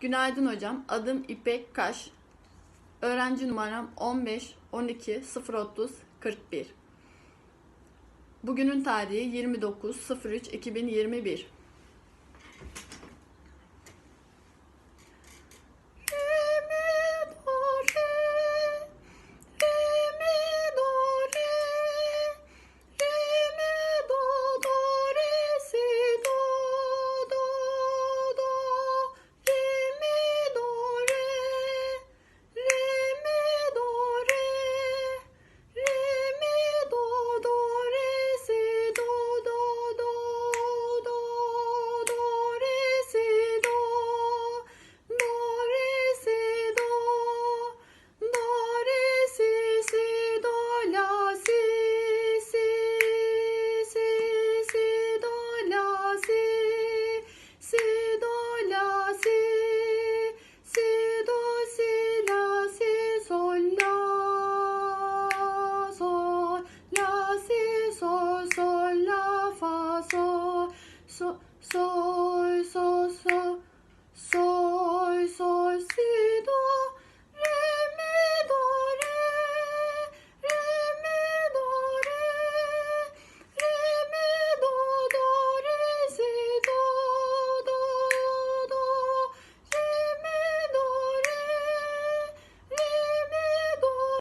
Günaydın hocam. Adım İpek Kaş. Öğrenci numaram 15 12 030 41. Bugünün tarihi 29 03 2021. so so so so